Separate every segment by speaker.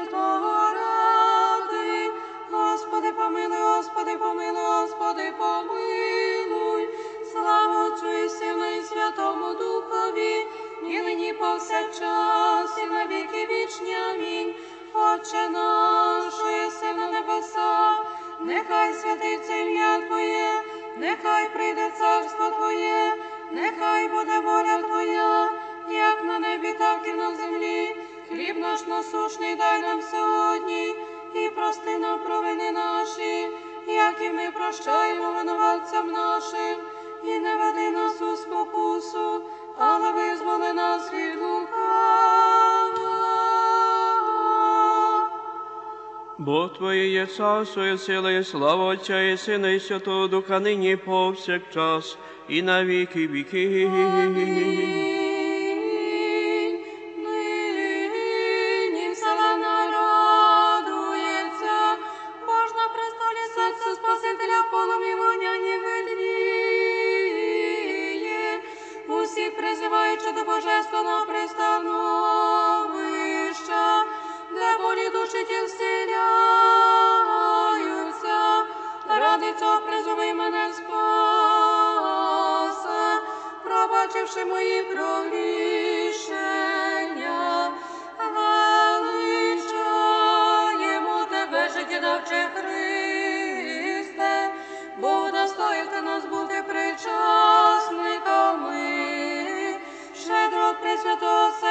Speaker 1: with all прощаємо винуватцям нашим і не веди нас у спокусу, але визволи нас від лукава.
Speaker 2: Бо Твоє є царство і сила, і слава Отця, і Сина, і Святого Духа, нині повсякчас, і на віки віки.
Speaker 1: співаючи до Божественного пристановища, де болі душі ті зціляються, ради цього призови мене спасе, пробачивши мої прорішення. Santo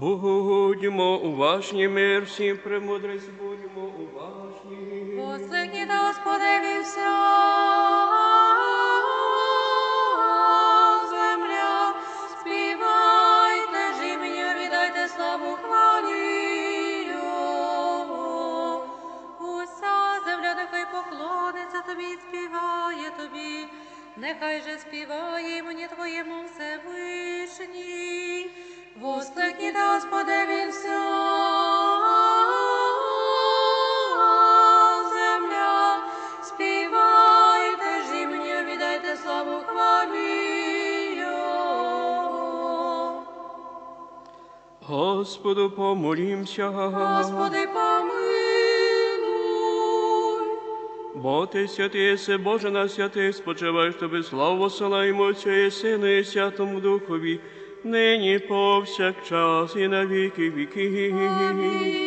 Speaker 2: Будьмо уважні мир всім премудрість
Speaker 1: Бога.
Speaker 2: Господу помолімся.
Speaker 1: Господи, помилуй.
Speaker 2: Бо ти святий єси, Боже на святий, спочиваєш тобі, славу села і Отцю, і Сину, і Святому Духові, нині повсякчас, і навіки, віки віки.
Speaker 1: Амінь.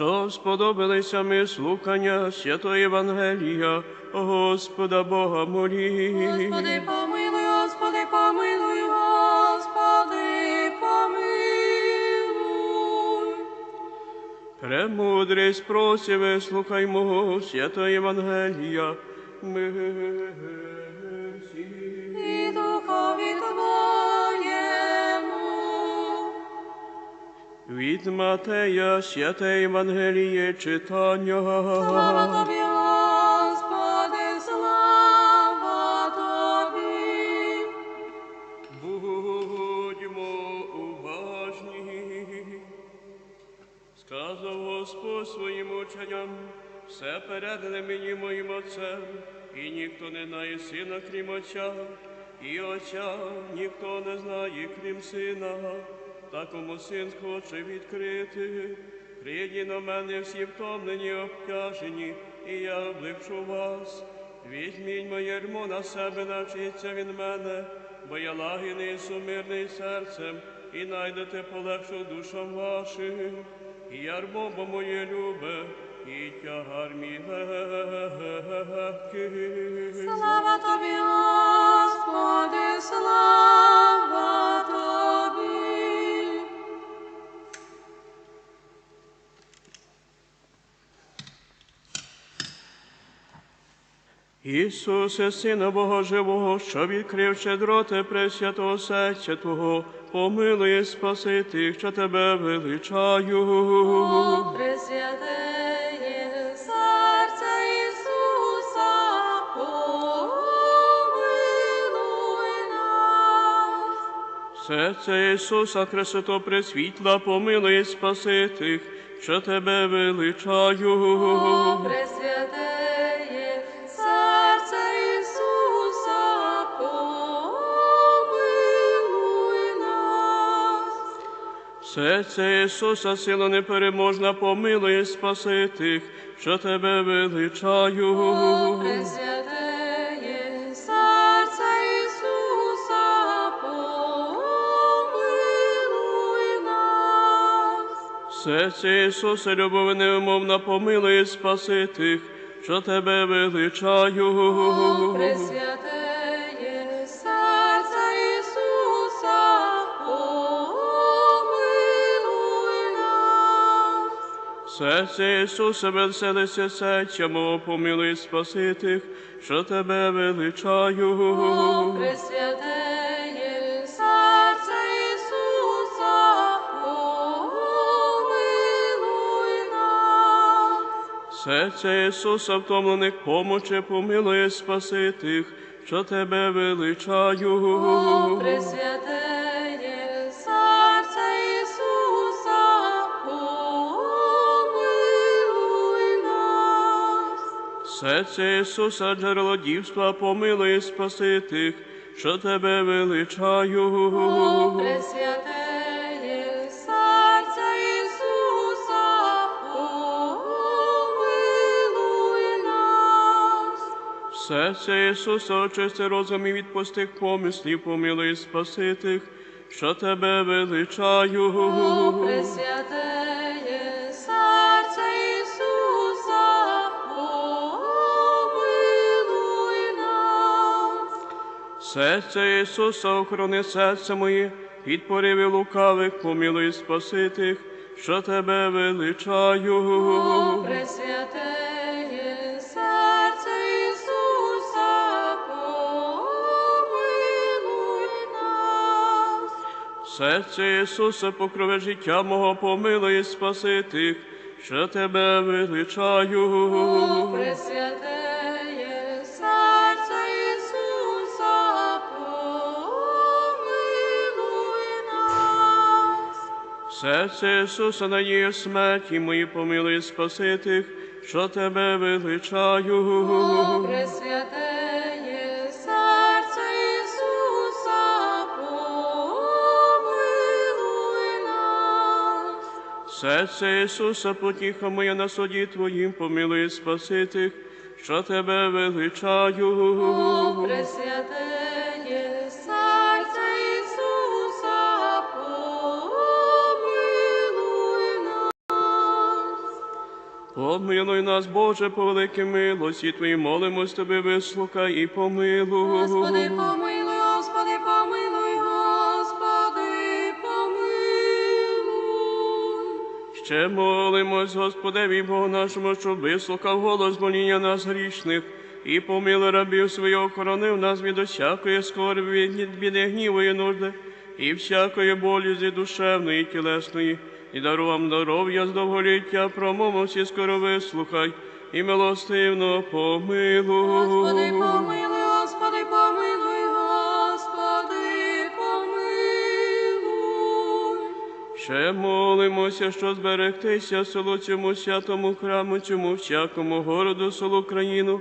Speaker 2: Що сподобалися ми слухання святого Євангелія, Господа Бога молі.
Speaker 1: Господи, помилуй, Господи, помилуй, Господи, помилуй.
Speaker 2: Премудрість слухай мого святого Євангелія. Мерсі. Від Матея святе Євангеліє читання.
Speaker 1: Слава Тобі, Господи, слава Тобі.
Speaker 2: Будьмо уважні. Сказав Господь своїм ученням, все передане мені моїм отцем, і ніхто не знає сина, крім отця, і отця ніхто не знає, крім сина, такому син хоче відкрити. Прийді на мене всі втомлені, обтяжені, і я облегчу вас. Візьміть моє ярмо на себе, навчіться від мене, бо я лагідний і сумирний серцем, і найдете полегшу душам вашим. І ярмо бо моє любе, і тягар мій легкий.
Speaker 1: Слава Тобі, Господи, слава Тобі.
Speaker 2: Ісусе, Сина Бога Живого, що відкрив щедроти Пресвятого серця Твого, помилуй і спаси тих, що Тебе величаю.
Speaker 1: Пресвятеє серце Ісуса,
Speaker 2: Христо пресвітла, помилуй і спаси тих, що Тебе величаю.
Speaker 1: Пресвятеє Серце Ісуса,
Speaker 2: сила непереможна, помилуй і спаси тих, що Тебе величаю.
Speaker 1: Пресвятеє серце Ісуса, помилуй нас.
Speaker 2: Серце Ісуса, любов невимовна, помилуй і спаси тих, що Тебе величаю.
Speaker 1: Пресвятеє Серце Ісуса,
Speaker 2: веселися мого, помилуй спаси тих, що Тебе величаю.
Speaker 1: Пресвятеє серце Ісуса, помилуй нас.
Speaker 2: Серце Ісуса, втомлених помочи, помилуй спаси тих, що Тебе величаю.
Speaker 1: Пресвятеє Серце Ісуса,
Speaker 2: джерело дівства, помилуй спаси тих, що Тебе величаю.
Speaker 1: Пресвятеє серце Ісуса, помилуй нас.
Speaker 2: Серце Ісуса, очисти розум і від пустих помислів, помилуй спаси тих, що Тебе величаю.
Speaker 1: Пресвятеє Серце Ісуса,
Speaker 2: охорони серце моє, від поривів лукавих, помилуй і спаси тих, що Тебе величаю.
Speaker 1: Пресвятеє серце Ісуса, помилуй нас.
Speaker 2: Серце Ісуса, покрове життя мого, помилуй спаси тих, що Тебе величаю.
Speaker 1: Пресвятеє Серце Ісуса
Speaker 2: надія смерті мої помилуй спаси тих, що тебе величаю.
Speaker 1: Добре святеє серце Ісуса, помилуй нас.
Speaker 2: Серце Ісуса, потіха моя на суді Твоїм, помилуй спаси тих, що тебе величаю.
Speaker 1: Добре святеє Помилуй нас,
Speaker 2: Боже, по великій милості Твоїй, молимось Тебе, вислухай і помилуй.
Speaker 1: Господи, помилуй, Господи, помилуй, Господи, помилуй.
Speaker 2: Ще молимось, Господеві Богу нашому, щоб вислухав голос моління нас грішних, і помилуй рабів своїх, охоронив нас від усякої скорби, від біди гніву і нужди, і всякої болізі душевної і тілесної, і дарував здоров'я з довголіття, промову всі скоро вислухай, і милостивно помилуй.
Speaker 1: Господи, помилуй, Господи, помилуй, Господи, помилуй.
Speaker 2: Ще молимося, що зберегтися селу цьому святому храму, цьому всякому городу, селу країну,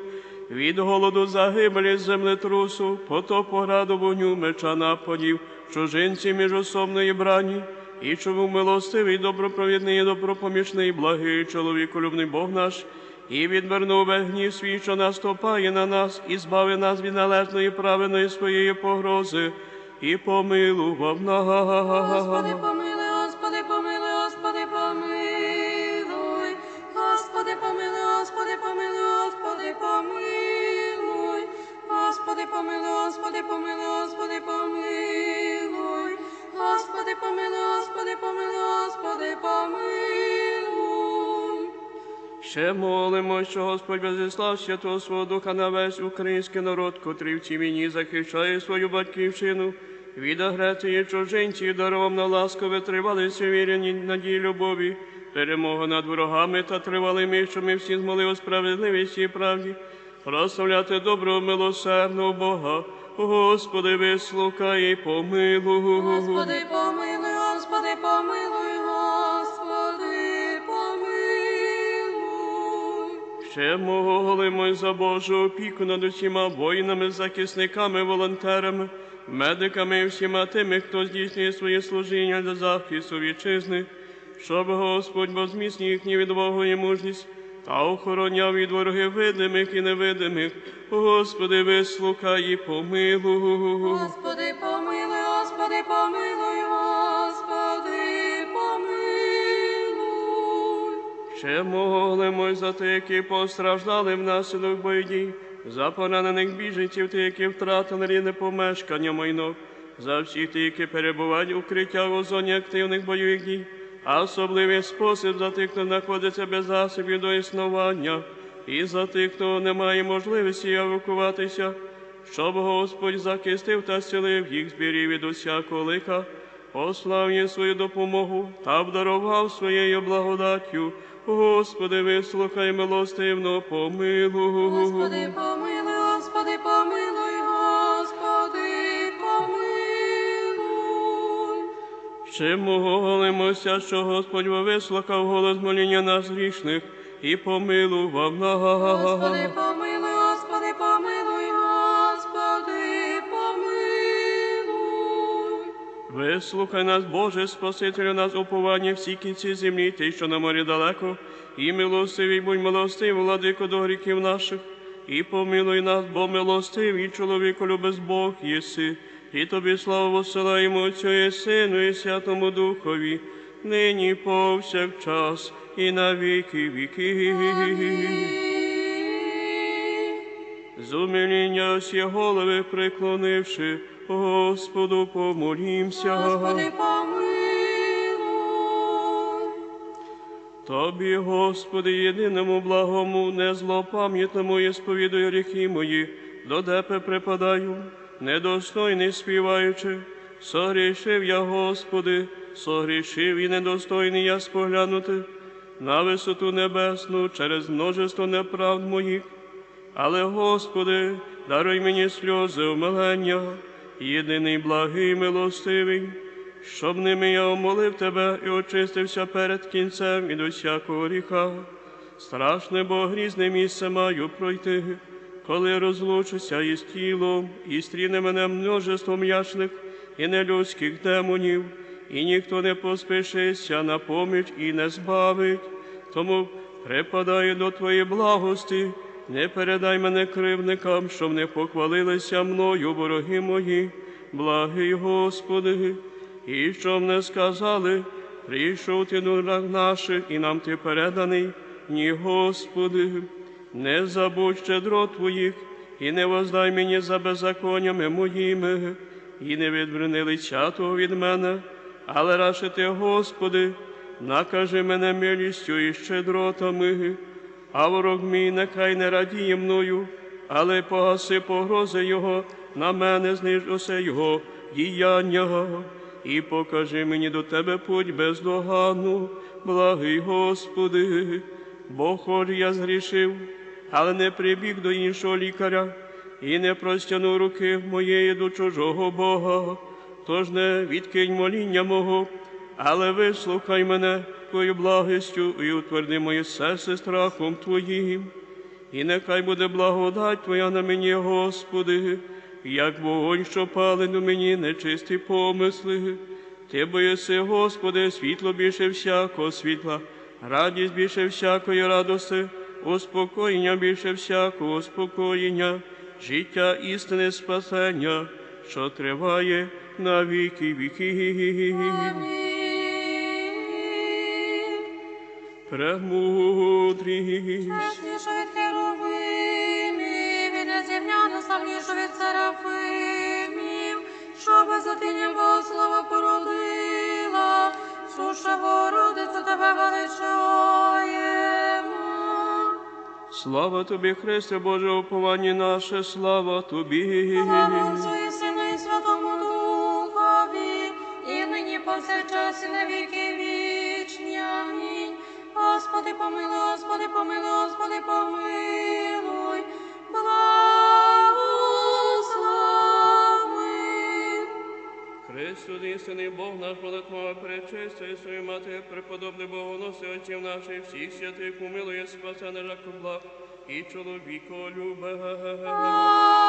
Speaker 2: від голоду загибелі землетрусу, потопу граду вогню, меча нападів, чужинці міжособної брані, і чому милостивий, добропровідний, і добропомічний, благий чоловіколюбний Бог наш, і відвернув гнів свій, що наступає на нас, і збави нас від належної правильної своєї погрози, і помилував нас.
Speaker 1: Господи, помилуй,
Speaker 2: що Господь безіслав Святого свого Духа на весь український народ, котрий в цій війні захищає свою батьківщину від агресії чужинців, дарував на ласку витривалися вірені надії любові, перемога над ворогами та тривалими, що ми всі змогли у справедливості і правді, прославляти доброго милосердного Бога. Господи, вислухай і помилуй.
Speaker 1: Господи, помилуй, Господи, помилуй,
Speaker 2: Ще молимось за Божу опіку над усіма воїнами, захисниками, волонтерами, медиками і всіма тими, хто здійснює своє служіння для захисту вітчизни, щоб Господь возміцнив їхні відвагу і мужність та охороняв від ворогів видимих і невидимих. Господи, вислухай і помилуй, Ще молимось за тих, які постраждали внаслідок бойових, за поранених біженців, тих, які втратили рідне помешкання майно, за всіх тих, які перебувають у укриття у зоні активних бойових дій, а особливий спосіб за тих, хто знаходиться без засобів до існування, і за тих, хто не має можливості евакуватися, щоб Господь захистив та зцілив їх збірів від усякого лиха, послав їм свою допомогу та обдарував своєю благодаттю. Господи, вислухай милостивно, помилуй.
Speaker 1: Господи, помилуй, Господи, помилуй, Господи, помилуй.
Speaker 2: Ще молимося, що Господь вислухав голос моління нас грішних і помилував нас.
Speaker 1: Господи, помилуй,
Speaker 2: Вислухай нас, Боже, Спасителю нас уповання всі кінці землі, ти, що на морі далеко, і милостивий, будь милостивий, владико до гріхів наших, і помилуй нас, бо милостивий чоловіку любез Бог єси, і тобі славу посилаємо Отцю і Сину, і Святому Духові, нині повсякчас і на віки віки. З умиління всі голови приклонивши, Господу помолімся.
Speaker 1: Господи, помилуй.
Speaker 2: Тобі, Господи, єдиному благому, незлопам'ятному і сповідую гріхи мої, до Тебе припадаю, недостойний співаючи, согрішив я, Господи, согрішив і недостойний я споглянути на висоту небесну через множество неправд моїх. Але, Господи, даруй мені сльози умилення, єдиний благий, милостивий, щоб ними я омолив тебе і очистився перед кінцем від усякого гріха. Страшне, бо грізне місце маю пройти, коли розлучуся із тілом, і стріне мене множеством яшних і нелюдських демонів, і ніхто не поспішиться на поміч і не збавить. Тому припадаю до Твоєї благости, не передай мене кривникам, щоб не похвалилися мною вороги мої, благий Господи, і щоб не сказали, прийшов ти до наших, і нам ти переданий, ні, Господи, не забудь щедро Твоїх, і не воздай мені за беззаконнями моїми, і не відверни лиця Твого від мене, але раше ти, Господи, накажи мене милістю і щедротами, а ворог мій нехай не радіє мною, але погаси погрози Його, на мене зниж усе Його діяння, і покажи мені до Тебе путь бездогану, благий Господи, бо хоч я згрішив, але не прибіг до іншого лікаря, і не простягнув руки моєї до чужого Бога, тож не відкинь моління мого, але вислухай мене Твою благістю і утверди моє серце страхом Твоїм. І нехай буде благодать Твоя на мені, Господи, як вогонь, що палить у мені нечисті помисли. Ти боєси, Господи, світло більше всякого світла, радість більше всякої радости, успокоєння більше всякого успокоєння, життя істини спасення, що триває на віки віки. Премудрість.
Speaker 1: Чесніше від херовимів, і незрівняно славніше від серафимів, що безотиння Богослова породила, суша Богородицю тебе величаємо.
Speaker 2: Слава тобі, Христе, Боже, уповання наше, слава тобі.
Speaker 1: Слава Господи, помилуй, Господи, помилуй, Господи, помилуй. Благослови.
Speaker 2: Христос, істинний Бог наш, молитва перечистої свою мати, преподобний Богоноси, отців наших, всіх святих, умилує, спасе на жаку благ, і чоловіко любе.